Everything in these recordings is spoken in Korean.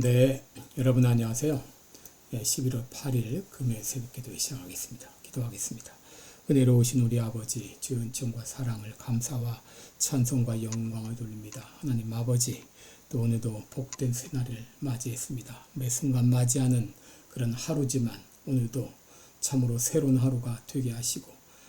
네, 여러분 안녕하세요. 네, 11월 8일 금요일 새벽 기도 시작하겠습니다. 기도하겠습니다. 은혜로우신 우리 아버지 주은총과 사랑을 감사와 찬송과 영광을 돌립니다. 하나님 아버지 또 오늘도 복된 새날을 맞이했습니다. 매 순간 맞이하는 그런 하루지만 오늘도 참으로 새로운 하루가 되게 하시고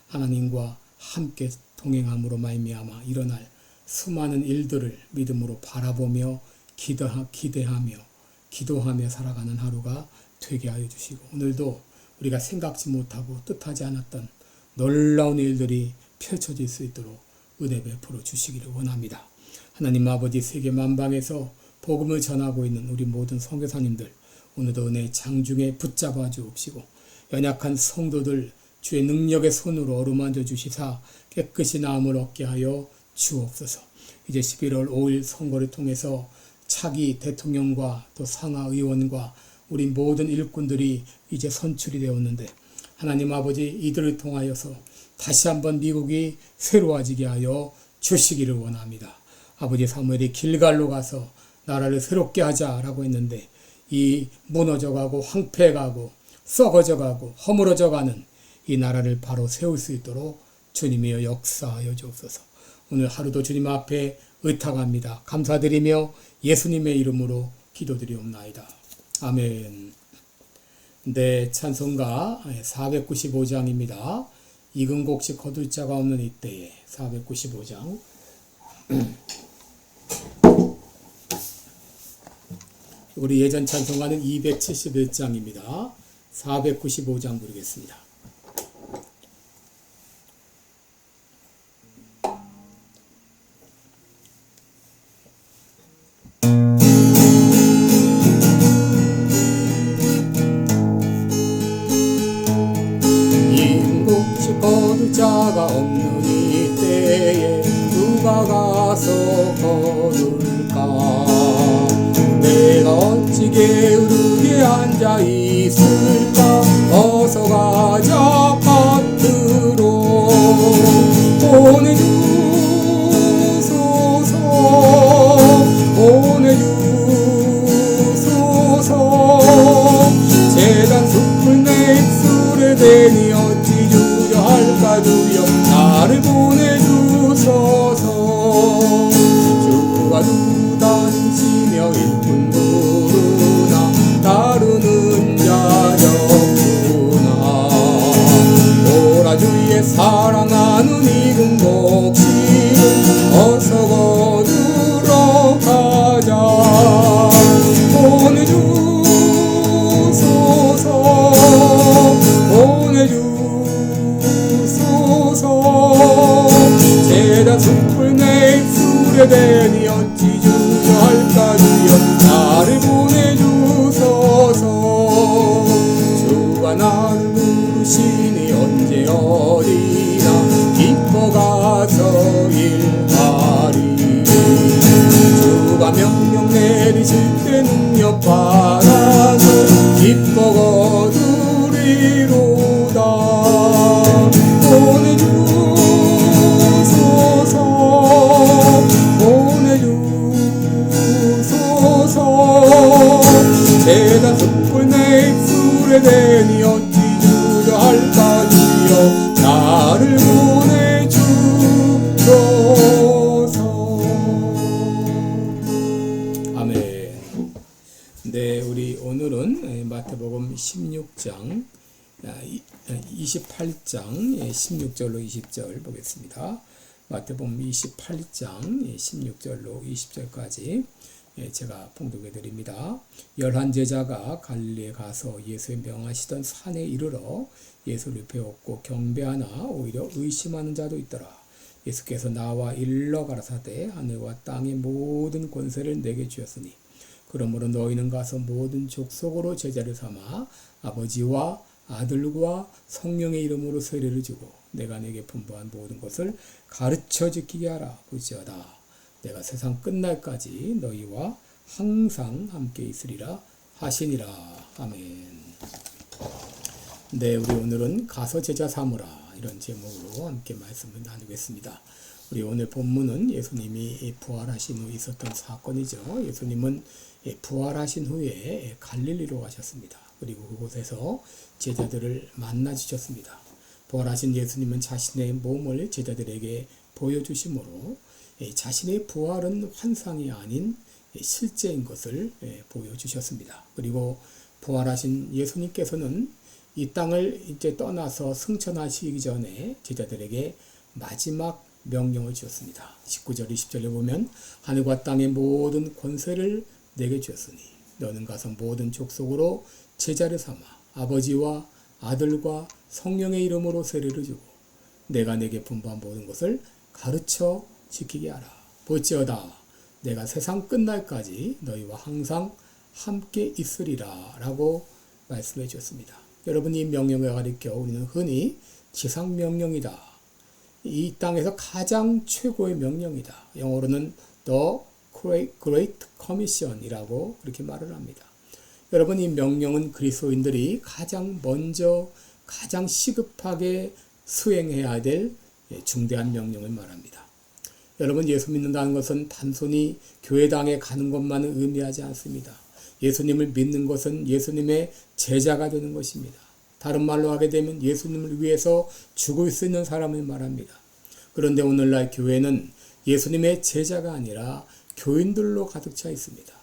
하나님과 함께 동행함으로 말미암아 일어날 수많은 일들을 믿음으로 바라보며 기도하, 기대하며 기도하며 살아가는 하루가 되게 하여 주시고 오늘도 우리가 생각지 못하고 뜻하지 않았던 놀라운 일들이 펼쳐질 수 있도록 은혜 베풀어 주시기를 원합니다. 하나님 아버지 세계 만방에서 복음을 전하고 있는 우리 모든 선교사님들 오늘도 은혜 장중에 붙잡아 주옵시고 연약한 성도들 주의 능력의 손으로 어루만져 주시사 깨끗이 나음을 얻게 하여 주옵소서. 이제 11월 5일 선거를 통해서 차기 대통령과 또 상하 의원과 우리 모든 일꾼들이 이제 선출이 되었는데 하나님 아버지 이들을 통하여서 다시 한번 미국이 새로워지게 하여 주시기를 원합니다. 아버지 사무엘이 길갈로 가서 나라를 새롭게 하자라고 했는데 이 무너져가고 황폐해가고 썩어져가고 허물어져가는 이 나라를 바로 세울 수 있도록 주님이여 역사하여 주옵소서. 오늘 하루도 주님 앞에 의탁합니다. 감사드리며 예수님의 이름으로 기도드리옵나이다. 아멘. 네, 찬송가 495장입니다. 이근곡 시 거둘 자가 없는 이때에 495장. 우리 예전 찬송가는 271장입니다. 495장 부르겠습니다. 자가 없는 이때에 누가 가서 거둘까? 내가 어찌 게으르게 앉아 있을까? 어서 가자 밭으로. 보내주소서. 보내주소서. 재단 숲을 내 입술에 대니 어찌 두려 나를 보내주소서. 주가 두단시며 일꾼 부르나 다루는 자였구나. 보라 주의 사 28장 16절로 20절 보겠습니다. 마태복음 28장 16절로 20절까지 제가 봉독해 드립니다. 열한 제자가 갈릴리에 가서 예수의 명하시던 산에 이르러 예수를 배웠고 경배하나 오히려 의심하는 자도 있더라. 예수께서 나와 일러 가라사대 하늘과 땅의 모든 권세를 내게 주었으니 그러므로 너희는 가서 모든 족속으로 제자를 삼아 아버지와 아들과 성령의 이름으로 세례를 주고 내가 내게 분부한 모든 것을 가르쳐 지키게 하라 부지어다 내가 세상 끝날까지 너희와 항상 함께 있으리라 하시니라 아멘. 네, 우리 오늘은 가서 제자 삼으라 이런 제목으로 함께 말씀을 나누겠습니다. 우리 오늘 본문은 예수님이 부활하신 후 있었던 사건이죠. 예수님은 부활하신 후에 갈릴리로 가셨습니다. 그리고 그곳에서 제자들을 만나 주셨습니다. 부활하신 예수님은 자신의 몸을 제자들에게 보여주심으로 자신의 부활은 환상이 아닌 실제인 것을 보여주셨습니다. 그리고 부활하신 예수님께서는 이 땅을 이제 떠나서 승천하시기 전에 제자들에게 마지막 명령을 주었습니다. 19절 20절에 보면 하늘과 땅의 모든 권세를 내게 주었으니 너는 가서 모든 족속으로 제자를 삼아 아버지와 아들과 성령의 이름으로 세례를 주고 내가 내게 분부한 모든 것을 가르쳐 지키게 하라. 보지어다 내가 세상 끝날까지 너희와 항상 함께 있으리라 라고 말씀해 주었습니다. 여러분 이 명령을 가리켜 우리는 흔히 지상 명령이다. 이 땅에서 가장 최고의 명령이다. 영어로는 The Great Commission이라고 그렇게 말을 합니다. 여러분 이 명령은 그리스도인들이 가장 먼저 가장 시급하게 수행해야 될 중대한 명령을 말합니다. 여러분 예수 믿는다는 것은 단순히 교회당에 가는 것만은 의미하지 않습니다. 예수님을 믿는 것은 예수님의 제자가 되는 것입니다. 다른 말로 하게 되면 예수님을 위해서 죽을 수 있는 사람을 말합니다. 그런데 오늘날 교회는 예수님의 제자가 아니라 교인들로 가득 차 있습니다.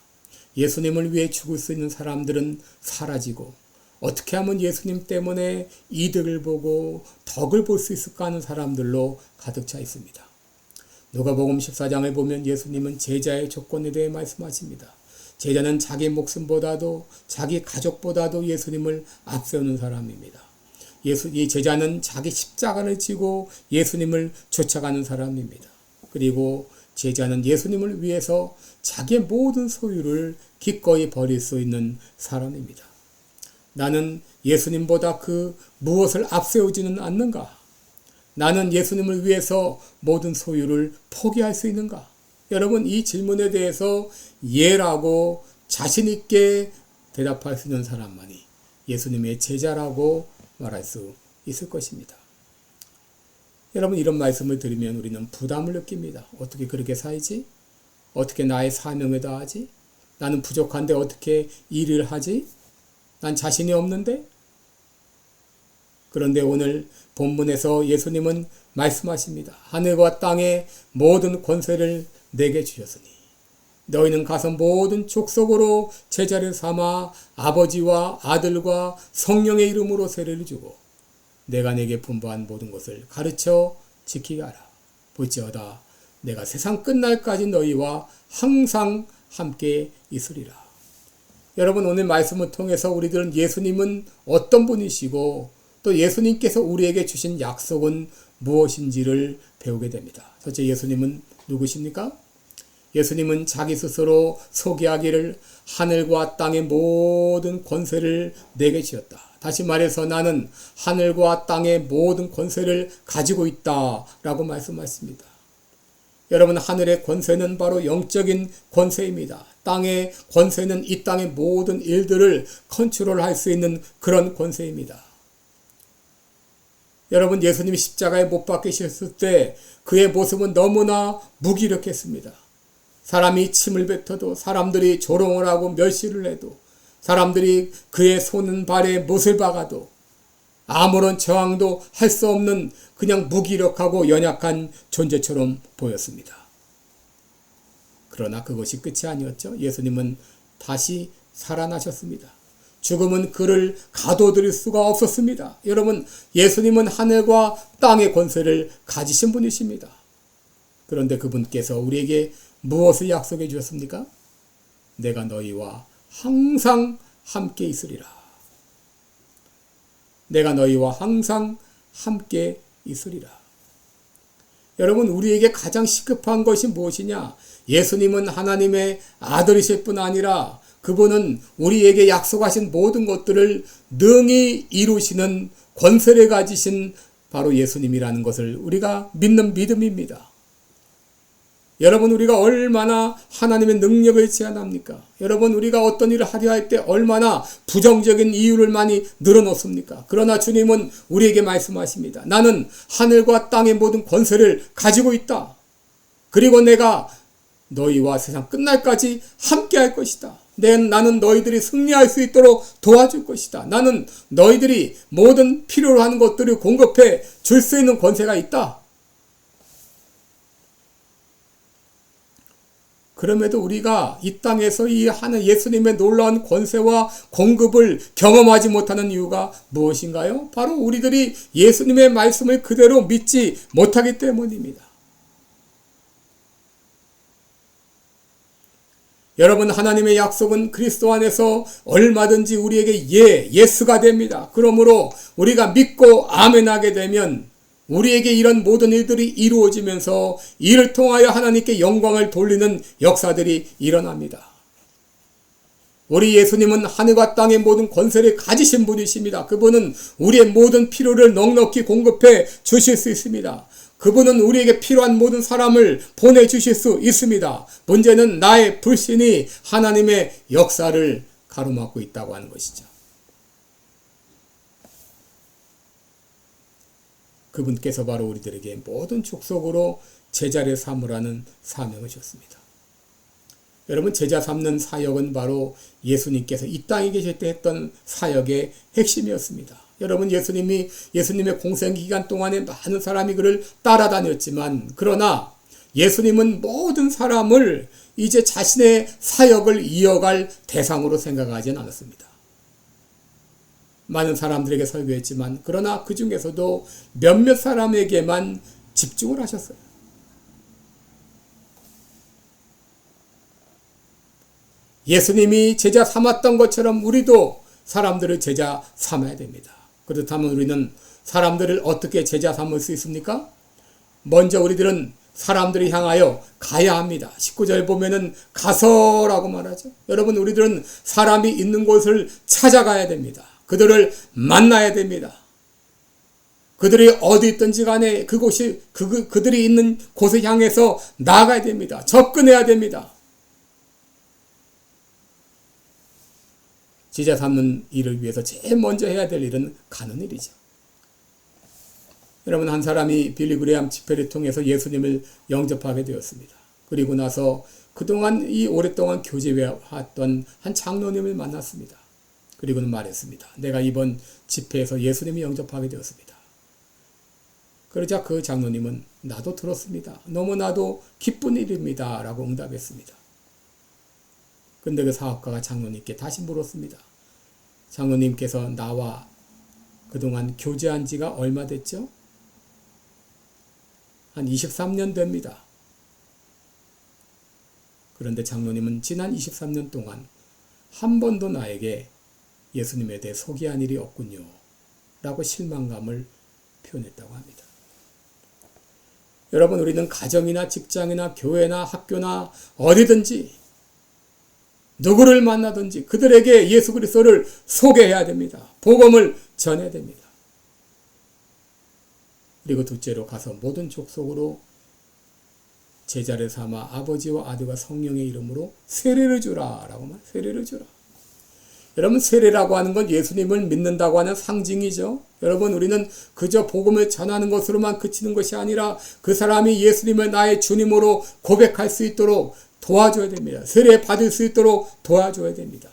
예수님을 위해 죽을 수 있는 사람들은 사라지고 어떻게 하면 예수님 때문에 이득을 보고 덕을 볼 수 있을까 하는 사람들로 가득 차 있습니다. 누가복음 14장에 보면 예수님은 제자의 조건에 대해 말씀하십니다. 제자는 자기 목숨보다도 자기 가족보다도 예수님을 앞세우는 사람입니다. 예수, 이 제자는 자기 십자가를 지고 예수님을 쫓아가는 사람입니다. 그리고 제자는 예수님을 위해서 자기의 모든 소유를 기꺼이 버릴 수 있는 사람입니다. 나는 예수님보다 그 무엇을 앞세우지는 않는가? 나는 예수님을 위해서 모든 소유를 포기할 수 있는가? 여러분 이 질문에 대해서 예라고 자신 있게 대답할 수 있는 사람만이 예수님의 제자라고 말할 수 있을 것입니다. 여러분 이런 말씀을 들으면 우리는 부담을 느낍니다. 어떻게 그렇게 살지? 어떻게 나의 사명에 다하지? 나는 부족한데 어떻게 일을 하지? 난 자신이 없는데? 그런데 오늘 본문에서 예수님은 말씀하십니다. 하늘과 땅의 모든 권세를 내게 주셨으니 너희는 가서 모든 족속으로 제자를 삼아 아버지와 아들과 성령의 이름으로 세례를 주고 내가 내게 분부한 모든 것을 가르쳐 지키게 하라. 볼지어다 내가 세상 끝날까지 너희와 항상 함께 있으리라. 여러분 오늘 말씀을 통해서 우리들은 예수님은 어떤 분이시고 또 예수님께서 우리에게 주신 약속은 무엇인지를 배우게 됩니다. 첫째 예수님은 누구십니까? 예수님은 자기 스스로 소개하기를 하늘과 땅의 모든 권세를 내게 지었다. 다시 말해서 나는 하늘과 땅의 모든 권세를 가지고 있다. 라고 말씀하십니다. 여러분, 하늘의 권세는 바로 영적인 권세입니다. 땅의 권세는 이 땅의 모든 일들을 컨트롤 할 수 있는 그런 권세입니다. 여러분, 예수님이 십자가에 못 박히셨을 때 그의 모습은 너무나 무기력했습니다. 사람이 침을 뱉어도 사람들이 조롱을 하고 멸시를 해도 사람들이 그의 손은 발에 못을 박아도 아무런 저항도 할 수 없는 그냥 무기력하고 연약한 존재처럼 보였습니다. 그러나 그것이 끝이 아니었죠. 예수님은 다시 살아나셨습니다. 죽음은 그를 가둬들일 수가 없었습니다. 여러분, 예수님은 하늘과 땅의 권세를 가지신 분이십니다. 그런데 그분께서 우리에게 무엇을 약속해 주셨습니까? 내가 너희와 항상 함께 있으리라. 내가 너희와 항상 함께 있으리라. 여러분, 우리에게 가장 시급한 것이 무엇이냐? 예수님은 하나님의 아들이실 뿐 아니라 그분은 우리에게 약속하신 모든 것들을 능히 이루시는 권세를 가지신 바로 예수님이라는 것을 우리가 믿는 믿음입니다. 여러분 우리가 얼마나 하나님의 능력을 제한합니까? 여러분 우리가 어떤 일을 하려 할 때 얼마나 부정적인 이유를 많이 늘어놓습니까? 그러나 주님은 우리에게 말씀하십니다. 나는 하늘과 땅의 모든 권세를 가지고 있다. 그리고 내가 너희와 세상 끝날까지 함께 할 것이다. 내, 나는 너희들이 승리할 수 있도록 도와줄 것이다. 나는 너희들이 모든 필요로 하는 것들을 공급해 줄 수 있는 권세가 있다. 그럼에도 우리가 이 땅에서 이 하는 예수님의 놀라운 권세와 공급을 경험하지 못하는 이유가 무엇인가요? 바로 우리들이 예수님의 말씀을 그대로 믿지 못하기 때문입니다. 여러분 하나님의 약속은 그리스도 안에서 얼마든지 우리에게 예, 예스가 됩니다. 그러므로 우리가 믿고 아멘하게 되면 우리에게 이런 모든 일들이 이루어지면서 이를 통하여 하나님께 영광을 돌리는 역사들이 일어납니다. 우리 예수님은 하늘과 땅의 모든 권세를 가지신 분이십니다. 그분은 우리의 모든 필요를 넉넉히 공급해 주실 수 있습니다. 그분은 우리에게 필요한 모든 사람을 보내주실 수 있습니다. 문제는 나의 불신이 하나님의 역사를 가로막고 있다고 하는 것이죠. 그분께서 바로 우리들에게 모든 족속으로 제자를 삼으라는 사명을 줬습니다. 여러분 제자 삼는 사역은 바로 예수님께서 이 땅에 계실 때 했던 사역의 핵심이었습니다. 여러분 예수님이 예수님의 공생 기간 동안에 많은 사람이 그를 따라다녔지만 그러나 예수님은 모든 사람을 이제 자신의 사역을 이어갈 대상으로 생각하지는 않았습니다. 많은 사람들에게 설교했지만 그러나 그 중에서도 몇몇 사람에게만 집중을 하셨어요. 예수님이 제자 삼았던 것처럼 우리도 사람들을 제자 삼아야 됩니다. 그렇다면 우리는 사람들을 어떻게 제자 삼을 수 있습니까? 먼저 우리들은 사람들을 향하여 가야 합니다. 19절 보면은 가서라고 말하죠. 여러분, 우리들은 사람이 있는 곳을 찾아가야 됩니다. 그들을 만나야 됩니다. 그들이 어디 있든지 간에 그곳이, 그, 그들이 있는 곳을 향해서 나가야 됩니다. 접근해야 됩니다. 지자 삼는 일을 위해서 제일 먼저 해야 될 일은 가는 일이죠. 여러분 한 사람이 빌리 그레암 집회를 통해서 예수님을 영접하게 되었습니다. 그리고 나서 그동안 이 오랫동안 교제해왔던 한 장로님을 만났습니다. 그리고는 말했습니다. 내가 이번 집회에서 예수님을 영접하게 되었습니다. 그러자 그 장로님은 나도 들었습니다. 너무나도 기쁜 일입니다. 라고 응답했습니다. 근데 그 사업가가 장로님께 다시 물었습니다. 장로님께서 나와 그동안 교제한 지가 얼마 됐죠? 한 23년 됩니다. 그런데 장로님은 지난 23년 동안 한 번도 나에게 예수님에 대해 소개한 일이 없군요. 라고 실망감을 표현했다고 합니다. 여러분, 우리는 가정이나 직장이나 교회나 학교나 어디든지 누구를 만나든지 그들에게 예수 그리스도를 소개해야 됩니다. 복음을 전해야 됩니다. 그리고 둘째로 가서 모든 족속으로 제자를 삼아 아버지와 아들과 성령의 이름으로 세례를 주라라고 말. 세례를 주라. 여러분 세례라고 하는 건 예수님을 믿는다고 하는 상징이죠. 여러분 우리는 그저 복음을 전하는 것으로만 그치는 것이 아니라 그 사람이 예수님을 나의 주님으로 고백할 수 있도록 도와줘야 됩니다. 세례 받을 수 있도록 도와줘야 됩니다.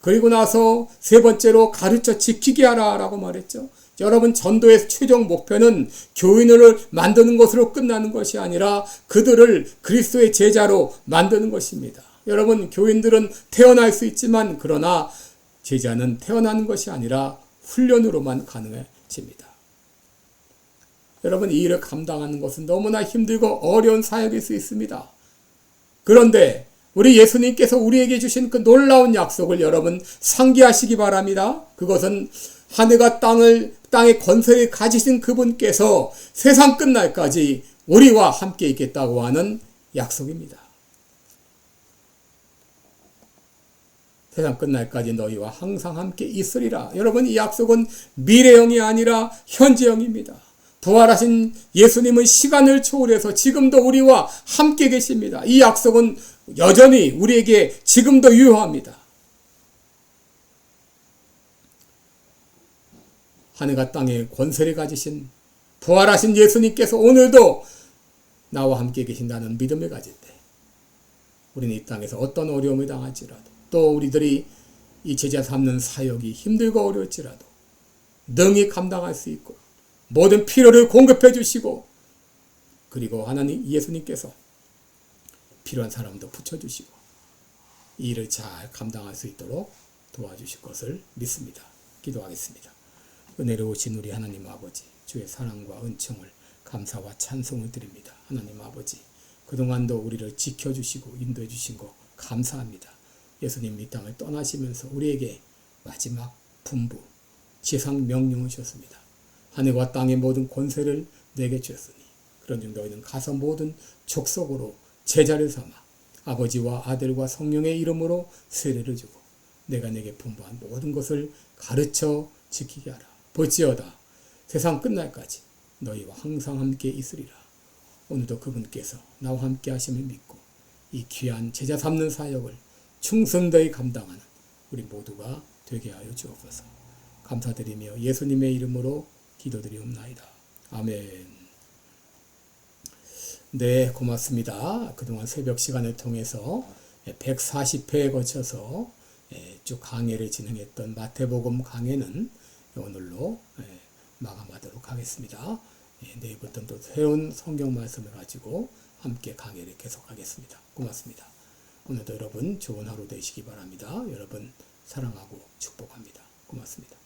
그리고 나서 세 번째로 가르쳐 지키게 하라라고 말했죠. 여러분 전도의 최종 목표는 교인을 만드는 것으로 끝나는 것이 아니라 그들을 그리스도의 제자로 만드는 것입니다. 여러분 교인들은 태어날 수 있지만 그러나 제자는 태어나는 것이 아니라 훈련으로만 가능해집니다. 여러분 이 일을 감당하는 것은 너무나 힘들고 어려운 사역일 수 있습니다. 그런데 우리 예수님께서 우리에게 주신 그 놀라운 약속을 여러분 상기하시기 바랍니다. 그것은 하늘과 땅을 땅의 권세를 가지신 그분께서 세상 끝날까지 우리와 함께 있겠다고 하는 약속입니다. 세상 끝날까지 너희와 항상 함께 있으리라. 여러분 이 약속은 미래형이 아니라 현재형입니다. 부활하신 예수님은 시간을 초월해서 지금도 우리와 함께 계십니다. 이 약속은 여전히 우리에게 지금도 유효합니다. 하늘과 땅의 권세를 가지신 부활하신 예수님께서 오늘도 나와 함께 계신다는 믿음을 가질 때 우리는 이 땅에서 어떤 어려움을 당할지라도 또 우리들이 이 제자 삼는 사역이 힘들고 어려울지라도 능히 감당할 수 있고 모든 필요를 공급해 주시고 그리고 하나님 예수님께서 필요한 사람도 붙여주시고 이 일을 잘 감당할 수 있도록 도와주실 것을 믿습니다. 기도하겠습니다. 은혜로우신 우리 하나님 아버지 주의 사랑과 은총을 감사와 찬송을 드립니다. 하나님 아버지 그동안도 우리를 지켜주시고 인도해 주신 거 감사합니다. 예수님 이 땅을 떠나시면서 우리에게 마지막 분부 지상 명령을 주셨습니다. 하늘과 땅의 모든 권세를 내게 주셨으니 그런 중 너희는 가서 모든 족속으로 제자를 삼아 아버지와 아들과 성령의 이름으로 세례를 주고 내가 내게 분부한 모든 것을 가르쳐 지키게 하라. 볼지어다 세상 끝날까지 너희와 항상 함께 있으리라. 오늘도 그분께서 나와 함께 하심을 믿고 이 귀한 제자 삼는 사역을 충성되이 감당하는 우리 모두가 되게 하여 주옵소서. 감사드리며 예수님의 이름으로 기도드리옵나이다. 아멘. 네, 고맙습니다. 그동안 새벽 시간을 통해서 140회에 거쳐서 예, 쭉 강해를 진행했던 마태복음 강해는 오늘로 예, 마감하도록 하겠습니다. 예, 내일부터는 또 새로운 성경 말씀을 가지고 함께 강해를 계속하겠습니다. 고맙습니다. 오늘도 여러분 좋은 하루 되시기 바랍니다. 여러분 사랑하고 축복합니다. 고맙습니다.